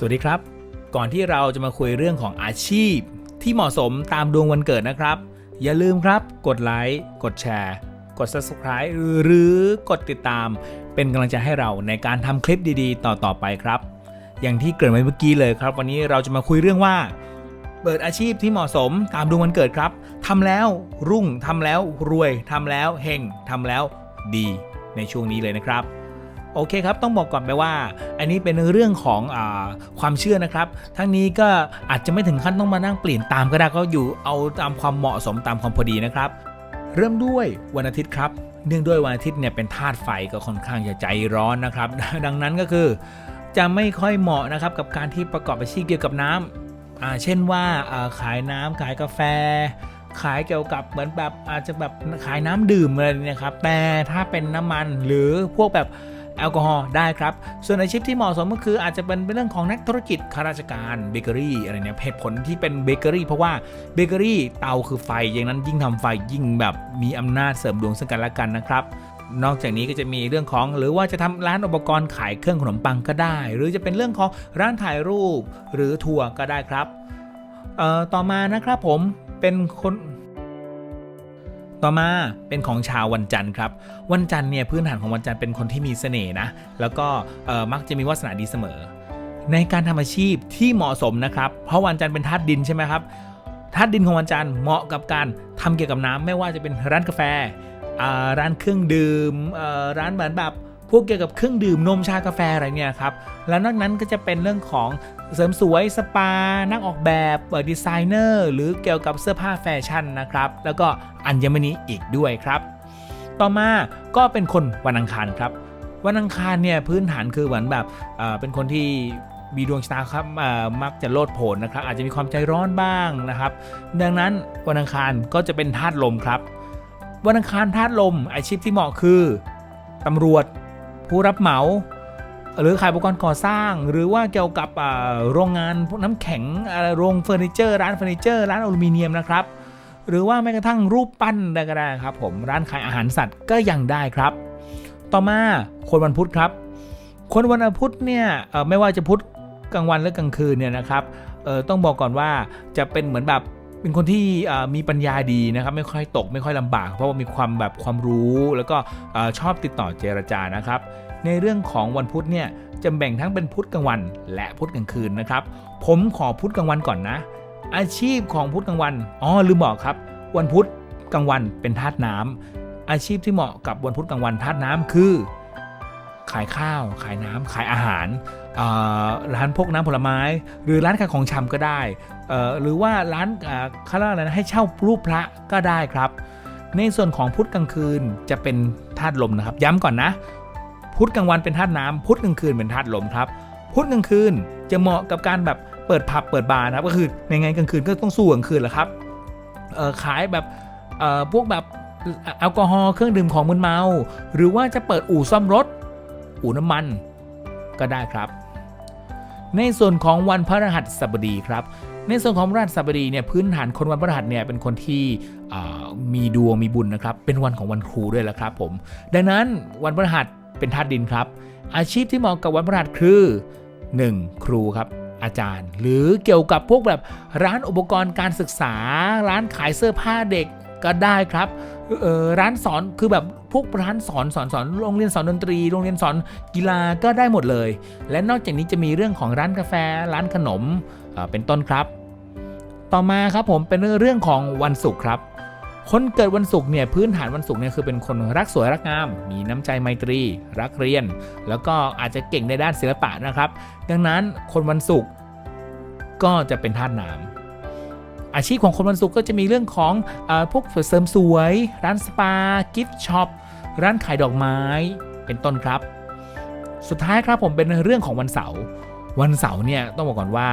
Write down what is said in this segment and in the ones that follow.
สวัสดีครับ ก่อนที่เราจะมาคุยเรื่องของอาชีพ ที่เหมาะสมตามดวงวันเกิดนะครับ อย่าลืมครับ กดไลค์กดแชร์ กด subscribe หรือกดติดตาม เป็นกำลังใจให้เราในการทำคลิปดีๆ ต่อๆไปครับ อย่างที่เกริ่นไว้เมื่อกี้เลยครับ วันนี้เราจะมาคุยเรื่องว่า เปิดอาชีพที่เหมาะสมตามดวงวันเกิดครับทำแล้วรุ่งทำแล้วรวยทำแล้วเฮงทำแล้วดีในช่วงนี้เลยนะครับ โอเคครับ ต้องบอกก่อนไปว่า อันนี้เป็นเรื่องของอความเชื่อนะครับ ทั้งนี้ก็อาจจะไม่ถึงขั้นต้องมานั่งเปลี่ยนตามก็ได้ก็อยู่เอาตามความเหมาะสมตามความพอดีนะครับ เริ่มด้วยวันอาทิตย์ครับเนื่องด้วยวันอาทิตย์เนี่ยเป็นธาตุไฟก็ค่อนข้างจะใจร้อนนะครับ ดังนั้นก็คือ จะไม่ค่อยเหมาะนะครับกับการที่ประกอบอาชีพเกี่ยวกับน้ำอ่าเช่นว่าขายน้ำขายกาแฟ ขายเกี่ยวกับเหมือนแบบอาจจะแบบขายน้ำดื่มอะไรนี่ยครับแต่ถ้าเป็นน้ำมันหรือพวกแบบ แอลกอฮอล์ได้ครับ ส่วนอาชีพที่เหมาะสมก็คืออาจจะเป็นเรื่องของนักธุรกิจข้าราชการเบเกอรี่อะไรเนี่ยเหตุผลที่เป็นเบเกอรี่เพราะว่าเบเกอรี่เตาคือไฟอย่างนั้นยิ่งทำไฟยิ่งแบบมีอำนาจเสริมดวงซึ่งกันและกันนะครับนอกจากนี้ก็จะมีเรื่องของหรือว่าจะทำร้านอุปกรณ์ขายเครื่องขนมปังก็ได้ หรือจะเป็นเรื่องของร้านถ่ายรูปหรือทัวร์ก็ได้ครับต่อมานะครับผมเป็นคน ต่อมาเป็นของชาววันจันทร์ครับ วันจันทร์เนี่ยพื้นฐานของวันจันทร์เป็นคนที่มีเสน่ห์นะ แล้วก็มักจะมีวาสนาดีเสมอ ในการทำอาชีพที่เหมาะสมนะครับ เพราะวันจันทร์เป็นธาตุดินใช่ไหมครับธาตุดินของวันจันทร์เหมาะกับการทำเกี่ยวกับน้ำไม่ว่าจะเป็นร้านกาแฟร้านเครื่องดื่มร้านเหมือนแบบ พวกเกี่ยวกับเครื่องดื่มนมชากาแฟอะไรเนี่ยครับ แล้วนอกนั้นก็จะเป็นเรื่องของเสริมสวยสปา นักออกแบบดีไซเนอร์หรือเกี่ยวกับเสื้อผ้าแฟชั่นนะครับ แล้วก็อัญมณีอีกด้วยครับ ต่อมาก็เป็นคนวันอังคารครับ วันอังคารเนี่ยพื้นฐานคือเหมือนแบบเเป็นคนที่มีดวงชะตาครับมักจะโลดโผนนะครับ อาจจะมีความใจร้อนบ้างนะครับ ดังนั้นวันอังคารก็จะเป็นธาตุลมครับ วันอังคารธาตุลมอาชีพที่เหมาะคือตำรวจ ผู้รับเหมา หรือขายอุปกรณ์ก่อสร้าง หรือว่าเกี่ยวกับโรงงานพวกน้ำแข็งโรงเฟอร์นิเจอร์ร้านเฟอร์นิเจอร์ร้านอลูมิเนียมนะครับ หรือว่าแม้กระทั่งรูปปั้นได้ก็ได้ครับผมร้านขายอาหารสัตว์ก็ยังได้ครับ ต่อมาคนวันพุธครับคนวันพุธเนี่ยไม่ว่าจะพุธกลางวันหรือกลางคืนเนี่ยนะครับต้องบอกก่อนว่าจะเป็นเหมือนแบบ เป็นคนที่มีปัญญาดีนะครับไม่ค่อยตกไม่ค่อยลำบาก เพราะว่ามีความแบบความรู้แล้วก็อชอบติดต่อเจรจานะครับ ในเรื่องของวันพุธเนี่ยจะแบ่งทั้งเป็นพุธกลางวัน และพุธกลางคืนนะครับ ผมขอพุธกลางวันก่อนนะ อาชีพของพุธกลางวันอ๋อลืมบอกครับ วันพุธกลางวันเป็นธาตุน้ำอาชีพที่เหมาะกับวันพุธกลางวันธาตุน้ำคือ ขายข้าว ขายน้ำขายอาหาร ร้านพวกน้ำผลไม้ หรือร้านขายของชำก็ได้ หรือว่าร้านอ่าเขาเรียกอะไรนะให้เช่ารูปพระก็ได้ครับ ในส่วนของพุธกลางคืนจะเป็นธาตุลมนะครับ ย้ำก่อนนะ พุธกลางวันเป็นธาตุน้ำพุธกลางคืนเป็นธาตุลมครับ พุธกลางคืนจะเหมาะกับการแบบเปิดผับเปิดบาร์นะครับก็คือในไงกลางคืนก็ต้องสู้กลางคืนแหละครับขายแบบพวกแบบแอลกอฮอล์เครื่องดื่มของมึนเมา หรือว่าจะเปิดอู่ซ่อมรถ อู่น้ำมันก็ได้ครับ ในส่วนของวันพฤหัสบดีครับ ในส่วนของพฤหัสบดีเนี่ยพื้นฐานคนวันพฤหัสเนี่ยเป็นคนที่มีดวงมีบุญนะครับ เป็นวันของวันครูด้วยแหละครับผม ดังนั้นวันพฤหัสเป็นธาตุดินครับ อาชีพที่เหมาะกับวันพฤหัสคือ 1. ครูครับอาจารย์ หรือเกี่ยวกับพวกแบบร้านอุปกรณ์การศึกษา ร้านขายเสื้อผ้าเด็ก ก็ได้ครับร้านสอนคือแบบพวกร้านสอนสอนสอนโรงเรียนสอนดนตรี โรงเรียนสอนกีฬาก็ได้หมดเลย และนอกจากนี้จะมีเรื่องของร้านกาแฟ ร้านขนมเอ่อเป็นต้นครับ ต่อมาครับผมเป็นเรื่องของวันศุกร์ครับคนเกิดวันศุกร์เนี่ยพื้นฐานวันศุกร์เนี่ยคือเป็นคนรักสวยรักงาม มีน้ำใจไมตรี รักเรียน แล้วก็อาจจะเก่งในด้านศิลปะนะครับ ดังนั้นคนวันศุกร์ก็จะเป็นธาตุน้ำ อาชีพของคนวันศุกร์ก็จะมีเรื่องของอพวกเสริมสวย ร้านสปา กิฟต์ช็อป ร้านขายดอกไม้ เป็นต้นครับ สุดท้ายครับผมเป็นเรื่องของวันเสาร์วันเสาร์เนี่ยต้องบอกก่อนว่า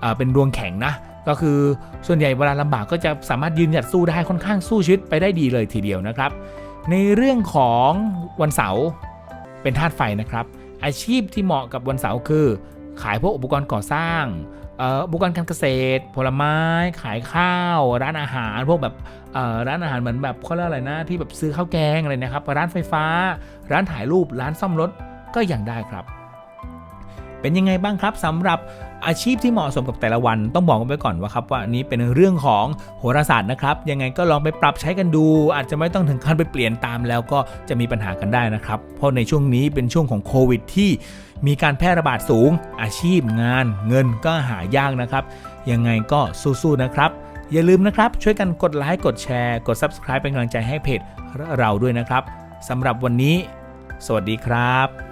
เอ่อเป็นดวงแข็งนะก็คือส่วนใหญ่เวลาลำบากก็จะสามารถยืนหยัดสู้ได้ค่อนข้างสู้ชีวิตไปได้ดีเลยทีเดียวนะครับ ในเรื่องของวันเสาร์เป็นธาตุไฟนะครับ อาชีพที่เหมาะกับวันเสาร์คือ ขายพวกอุปกรณ์ก่อสร้าง เอ่ออุปกรณ์การเกษตร ผลไม้ขายข้าว ร้านอาหารพวกแบบร้านอาหารเหมือนแบบเขาเรียกอะไรนะที่แบบซื้อข้าวแกงอะไรนะครับ ร้านไฟฟ้า ร้านถ่ายรูปร้านซ่อมรถก็ยังได้ครับ เป็นยังไงบ้างครับสำหรับอาชีพที่เหมาะสมกับแต่ละวันต้องบอกกันไปก่อนว่าครับว่านนี้เป็นเรื่องของโหราศาสตร์นะครับ ยังไงก็ลองไปปรับใช้กันดู อาจจะไม่ต้องถึงขั้นไปเปลี่ยนตามแล้วก็จะมีปัญหากันได้นะครับ เพราะในช่วงนี้เป็นช่วงของโควิดที่มีการแพร่ระบาดสูง อาชีพงาน เงินก็หายากนะครับ ยังไงก็สู้ๆนะครับ อย่าลืมนะครับ ช่วยกันกดไลค์กดแชร์กด Subscribe เป็นกำลังใจให้เพจเราด้วยนะครับสำหรับวันนี้ สวัสดีครับ